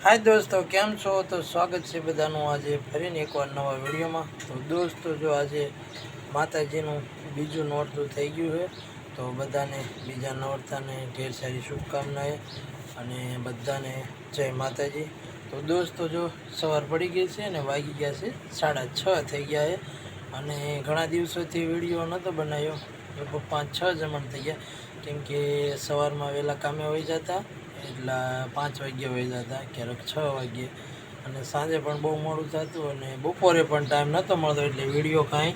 હાય દોસ્તો, કેમ છો? તો સ્વાગત છે બધાનું આજે ફરીને એકવાર નવા વિડીયોમાં. તો દોસ્તો, જો આજે માતાજીનું બીજું નોરતું થઈ ગયું છે, તો બધાને બીજા નોરતાને ઢેર સારી શુભકામનાએ અને બધાને જય માતાજી. તો દોસ્તો, જો સવાર પડી ગઈ છે અને વાગી ગયા છે, સાડા છ થઈ ગયા છે, અને ઘણા દિવસોથી વીડિયો નહોતો બનાવ્યો. લગભગ પાંચ, છ જમણ થઈ ગયા, કેમ કે સવારમાં વહેલા કામે હોઈ જતા એટલા પાંચ વાગ્યે વહી હતા, ક્યારેક છ વાગ્યે. અને સાંજે પણ બહુ મોડું થતું અને બપોરે પણ ટાઈમ નહોતો મળતો, એટલે વીડિયો કાંઈ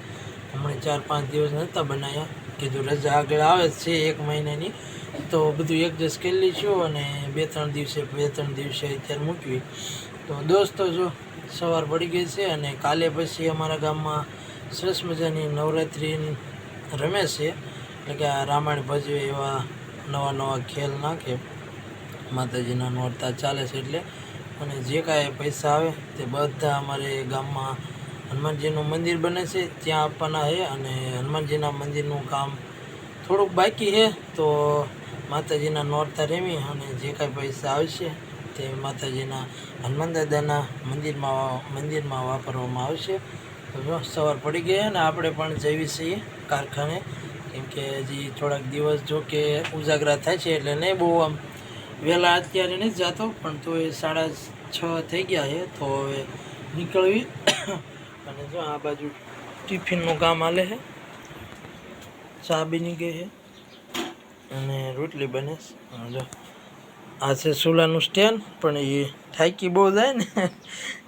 હમણાં ચાર પાંચ દિવસ નહોતા બનાવ્યા કીધું રજા આગળ આવે છે એક મહિનાની. તો બધું એડજસ્ટ કરી લઈશું અને બે ત્રણ દિવસે, બે ત્રણ દિવસે અત્યારે મૂકવી. તો દોસ્તો જો, સવાર પડી ગઈ છે અને કાલે પછી અમારા ગામમાં સરસ મજાની નવરાત્રિ રમે છે. એટલે કે આ રામાયણ ભજવે એવા નવા નવા ખેલ નાખે. માતાજીના નોરતા ચાલે છે એટલે અને જે કાંઈ પૈસા આવે તે બધા અમારે ગામમાં હનુમાનજીનું મંદિર બને છે, ત્યાં આપવાના છે અને હનુમાનજીના મંદિરનું કામ થોડુંક બાકી છે, તો માતાજીના નોરતા રેમી અને જે કાંઈ પૈસા આવશે તે માતાજીના હનુમાન દાદાના મંદિરમાં મંદિરમાં વાપરવામાં આવશે તો સવાર પડી ગઈ અને આપણે પણ જઈએ છીએ કારખાને, કેમ કે હજી થોડાક દિવસ જો કે ઉજાગરા થાય છે એટલે નહીં બહુ આમ વહેલા અત્યારે નથી જતો, પણ તો એ સાડા છ થઈ ગયા છે, તો હવે નીકળવી. અને જો આ બાજુ ટિફિનનું કામ હાલે છે. ચા બની ગઈ છે. અને રોટલી બને જો આ છે સુલાનું સ્ટેન્ડ, પણ એ થાકી બહુ જાય ને,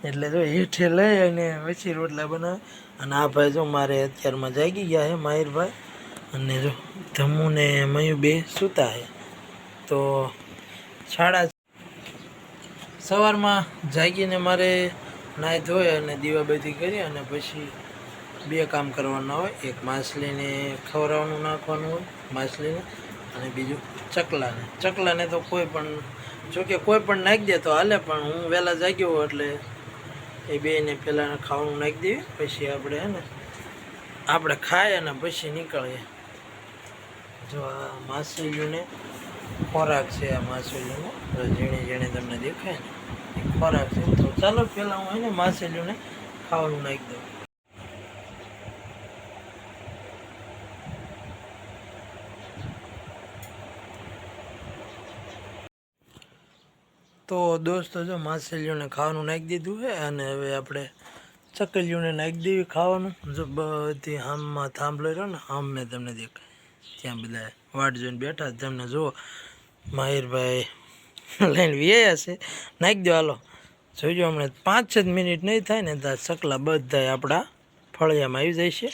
એટલે જો હેઠે લઈ અને પછી રોટલા બનાવે. અને આ ભાઈ જો મારે અત્યારમાં જાગી ગયા છે, માહિરભાઈ. અને જો ધમુ ને મયુ બે સૂતા છે. તો સાડા સવારમાં જાગીને મારે નાહી ધોઈ અને દીવાબત્તી કરી અને પછી બે કામ કરવાના હોય. એક માછલીને ખવડાવવાનું નાખવાનું હોય, માછલીને, અને બીજું ચકલાને. ચકલાને તો કોઈ પણ, જોકે કોઈ પણ નાખી દે તો હાલે, પણ હું વહેલા જાગ્યો હોઉં એટલે એ બેને પહેલાં ખાવાનું નાખી દેવી, પછી આપણે હે ને, આપણે ખાય અને પછી નીકળીએ. જો આ માછલીઓને ખોરાક છે આ માછલીઓનો ઝીણી ઝીણી તમને દેખાય ને, એ ખોરાક છે. તો ચાલો પહેલાં હું એને માછલીઓને ખાવાનું નાખી દઉં. તો દોસ્તો, જો માછલીઓને ખાવાનું નાખી દીધું છે અને હવે આપણે ચકલીઓને નાખી દેવી ખાવાનું. જો બધી હામમાં થાંભલો રહ્યો ને હામ મેં તમને દેખાય. ત્યાં બધા વાટ જોઈને બેઠા તમને જુઓ. માહિરભાઈ લઈને વ્યાયા છે. નાખી દો હાલો. જોજો હમણાં પાંચ જ મિનિટ નહીં થાય ને ત્યાં ચકલા બધા આપણા ફળિયામાં આવી જાય છે.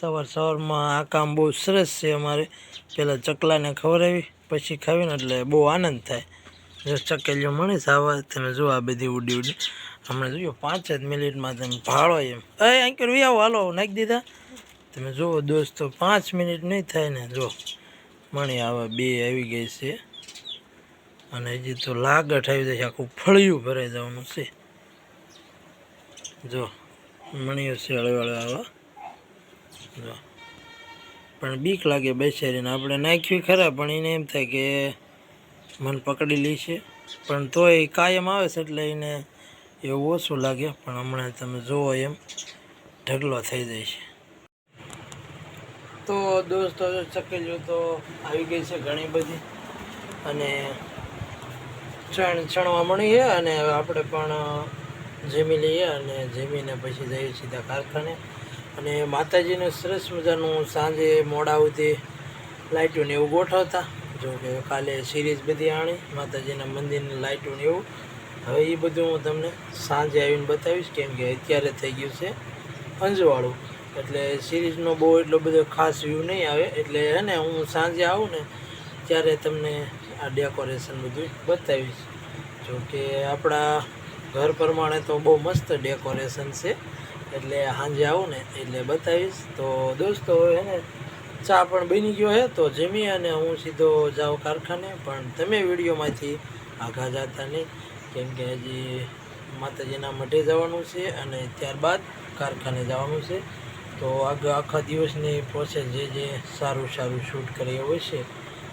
સવાર સવારમાં આ કામ બહુ સરસ છે અમારે. પહેલાં ચકલાને ખવડાવી પછી ખાવીને એટલે બહુ આનંદ થાય. જો ચકેલીઓ મળે સાવા તમે જુઓ આ બધી ઉડી ઉડી. હમણાં જોયો પાંચ જ મિનિટમાં તમે ભાળો એમ. એ અંકર વી આવો હાલો, નાખી દીધા. તમે જુઓ દોસ્તો પાંચ મિનિટ નહીં થાય ને, જો. મણી આવા બે આવી ગઈ છે. અને હજી તો લાગટ આવી જાય આખું ફળિયું ભરાઈ જવાનું છે. જો, મણીઓ છે હળવાળા આવા. જો. પણ બીક લાગે બેસાડીને, આપણે નાખ્યું ખરા, પણ એને એમ થાય કે મન પકડી લે છે. પણ તોય કાયમ આવે છે એટલે એને એવું ઓછું લાગે, પણ હમણાં તમે જુઓ એમ, ઢગલો થઈ જાય છે. તો દોસ્તો ચકેલીઓ તો આવી ગઈ છે ઘણી બધી. અને ચણ ચણવા મળીએ અને આપણે પણ જમી લઈએ અને જમીને પછી જઈએ સીધા કારખાને. અને માતાજીને સરસ મજાનું સાંજે મોડા સુધી લાઇટોને એવું ગોઠવતા. જો કે કાલે સિરીઝ બધી આણી, માતાજીના મંદિરની લાઇટું ને એવું. હવે એ બધું હું તમને સાંજે આવીને બતાવીશ, કેમ કે અત્યારે થઈ ગયું છે અંજવાળું. એટલે સિરીઝનો બહુ એટલો બધો ખાસ વ્યૂ નહીં આવે. એટલે હે ને, હું સાંજે આવું ને, ત્યારે તમને આ ડેકોરેશન બધું બતાવીશ. જો કે આપણા ઘર પ્રમાણે તો બહુ મસ્ત ડેકોરેશન છે. એટલે સાંજે આવું ને, એટલે બતાવીશ. તો દોસ્તો, હે ને, ચા પણ બની ગયો હે, તો જમી અને હું સીધો જાઉં કારખાને. પણ તમે વિડીયોમાંથી આઘા જતા નહીં, કેમ કે હજી માતાજીના મઢે જવાનું છે અને ત્યારબાદ કારખાને જવાનું છે. તો આગળ આખા દિવસની પ્રોસેસ જે જે સારું સારું શૂટ કરી હોય છે,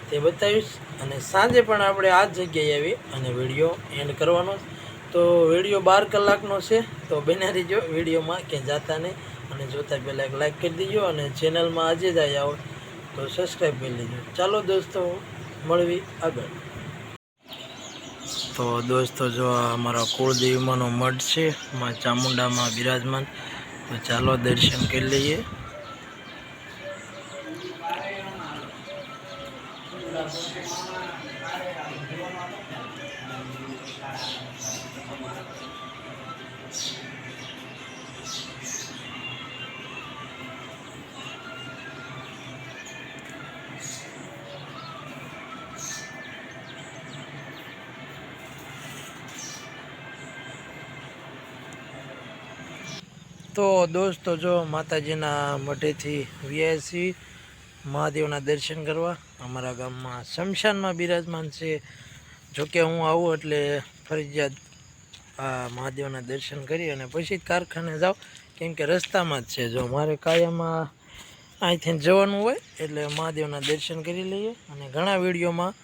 તે બતાવીશ. અને સાંજે પણ આપણે આ જ જગ્યાએ આવી અને વીડિયો એન્ડ કરવાનો તો વીડિયો બાર કલાકનો છે, તો બન્યા રહીજો વિડીયોમાં ક્યાંય જાતા નહીં. અને જોતા પહેલાં એક લાઇક કરી દીજો અને ચેનલમાં આજે જ આવ્યા હોય તો સબસ્ક્રાઈબ કરી લેજો. ચાલો દોસ્તો, મળવી આગળ. તો દોસ્તો, જો અમારા કુળદેવીમાંનો મઠ છે, માં ચામુંડામાં બિરાજમાન. તો ચાલો દર્શન કરી લઈએ તો દોસ્તો, જો માતાજીના મઢેથી વીઆઈસી મહાદેવના દર્શન કરવા, અમારા ગામમાં શમશાનમાં બિરાજમાન છે. જોકે હું આવું એટલે ફરજિયાત આ મહાદેવના દર્શન કરી અને પછી જ કારખાને જાઉં. કેમ કે રસ્તામાં જ છે. જો મારે કાયમમાં અહીંથી જવાનું હોય એટલે મહાદેવના દર્શન કરી લઈએ. અને ઘણા વિડીયોમાં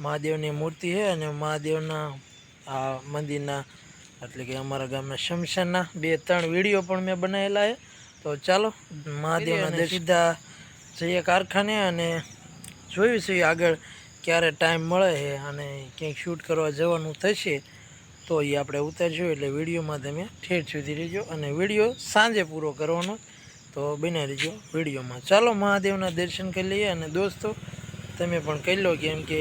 મહાદેવની મૂર્તિ છે અને મહાદેવના આ મંદિરના એટલે કે અમારા ગામના શમશાનના બે ત્રણ વીડિયો પણ મેં બનાવેલા છે. તો ચાલો મહાદેવના સીધા જઈએ કારખાને અને જોયું છે આગળ ક્યારે ટાઈમ મળે છે અને ક્યાંક શૂટ કરવા જવાનું થશે તો એ આપણે ઉતારશું એટલે વિડીયોમાં તમે ઠેઠ સુધી રહેજો અને વીડિયો સાંજે પૂરો કરવાનો. તો બને રહેજો વિડીયોમાં. ચાલો મહાદેવના દર્શન કરી લઈએ અને દોસ્તો તમે પણ કરી લો કેમ કે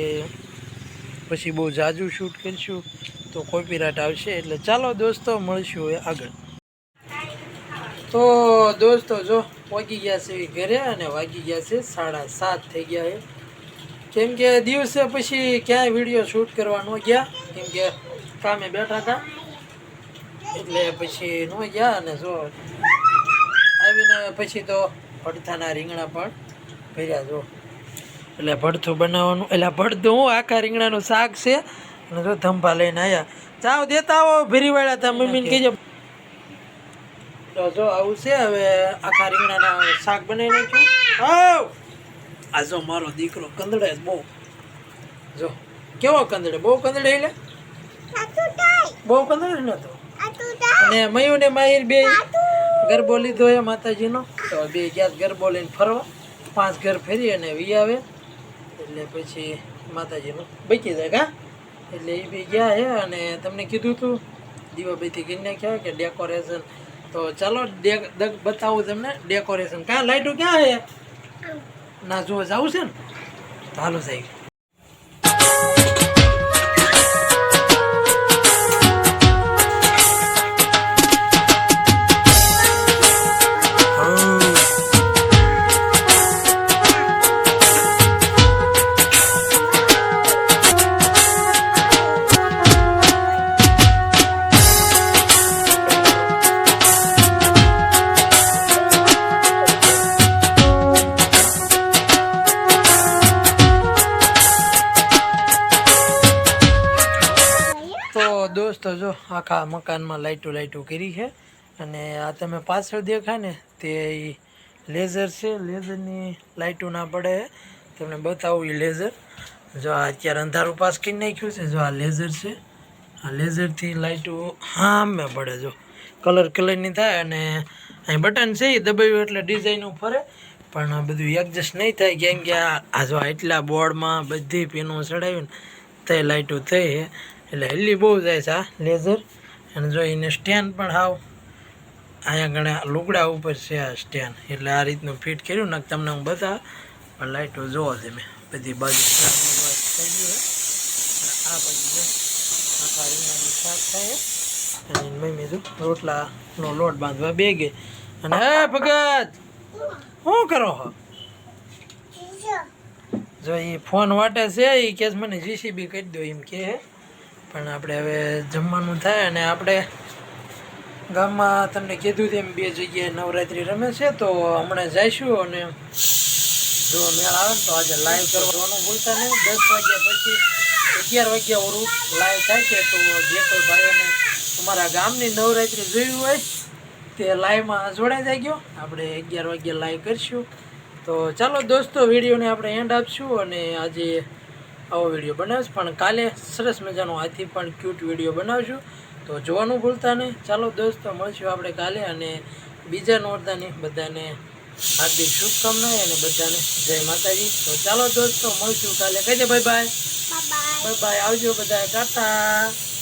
પછી બહુ જાજુ શૂટ કરીશું. તો કોપીરાઇટ આવશે. એટલે ચાલો દોસ્તો, મળીશું હવે આગળ. તો દોસ્તો, જો પહોંચી ગયા છે ઘરે અને વાગી ગયા છે સાડા સાત થઈ ગયા છે. કેમ કે દિવસે પછી ક્યાંય વીડિયો શૂટ કરવા ન ગયા. કેમ કે કામે બેઠા હતા. એટલે પછી ન ગયા અને જો આવીને પછી તો ભડથાના રીંગણા પણ ભર્યા જો. એટલે ભડથું બનાવવાનું, એટલે ભડથું હું આખા રીંગણાનું શાક છે. અને ધંભા લઈને આવ્યા જાઓ દેતા આવો ભરી વાળા તા મમ્મીને કહેજો. જો આવું છે હવે આખા રીંગણાના શાક બનાવી નાખ્યું. આવ! આ જો મારો દીકરો કંદડે બહુ. જો કેવો કંદડે? બહુ કંદડે એટલે બહુ કંદડે નતો. અને મયું ને માહિર બે ગરબો લીધો એ માતાજીનો. તો બે ગયા ગરબો લઈને ફરવા. પાંચ ઘર ફેરી અને વી આવે. એટલે પછી માતાજીનું બચી જાય કા? એટલે એ બી ગયા હે અને તમને કીધું હતું દીવાભાઈથી કરી નાખ્યા કે ડેકોરેશન તો ચાલો બતાવું તમને ડેકોરેશન ક્યાં લાઈટો ક્યાં હે? ના જો જવું છે ને? હાલો સાહેબ. દોસ્તો જો આખા મકાનમાં લાઇટો લાઇટો કરી છે. અને આ તમે પાછળ દેખાય ને, તે લેઝર છે. લેઝરની લાઇટો ના પડે. તમને બતાવું એ લેઝર. જો આ અત્યારે અંધારું પાસ કરી નાખ્યું છે. જો આ લેઝર છે. આ લેઝરથી લાઇટો હામે પડે જો. કલર કલરની થાય અને અહીં બટન છે એ દબાવ્યું એટલે ડિઝાઇનો ફરે પણ બધું એડજસ્ટ નહીં થાય કેમ કે આ જો એટલા બોર્ડમાં બધી પીનો ચડાવ્યું તે લાઇટો થઈ છે એટલે હેલી બહુ જાય છે, આ લેઝર અને જો એને સ્ટેન્ડ પણ હાવ. અહીંયા ઘણા લુગડા ઉપર છે આ સ્ટેન્ડ એટલે આ રીતનું ફિટ કર્યું ને તમને હું બતા પણ લાઇટો જોવો તમે બધી બાજુ થઈ ગયું આ બાજુ આખા શાક થાય અને મમ્મી જો રોટલાનો લોટ બાંધવા બે ગઈ. અને હે ભગત, શું કરો હો? જો એ ફોન વાટે છે એ કે મને જીસીબી કરી દો એમ કે. પણ આપણે હવે જમવાનું થાય અને આપણે ગામમાં તમને કીધું તેમ બે જગ્યાએ નવરાત્રિ રમે છે, તો હમણાં જઈશું અને જો મેળ આવે તો આજે લાઈવ કરવાનું ભૂલતા નહીં. દસ વાગ્યા પછી અગિયાર વાગ્યા ઓરું લાઈવ થાય છે, તો જે કોઈ ભાઈઓને તમારા ગામની નવરાત્રિ જોયું હોય તે લાઈવમાં જોડાઈ જાય ગયો. આપણે અગિયાર વાગ્યા લાઈવ કરીશું. તો ચાલો દોસ્તો વિડીયોને આપણે એન્ડ આપશું અને આજે આવો વીડિયો બનાવીશ. પણ કાલે સરસ મજાનો આથી પણ ક્યુટ વીડિયો બનાવશું. તો જોવાનું ભૂલતા નહીં. ચાલો દોસ્તો મળશું આપણે કાલે અને બીજા નોરતાની બધાને હાર્દિક શુભકામનાઓ અને બધાને જય માતાજી. તો ચાલો દોસ્તો મળશું કાલે. કહી દે ભાઈ ભાઈ બાય બાય બાય બાય આવજો બધા ટાટા.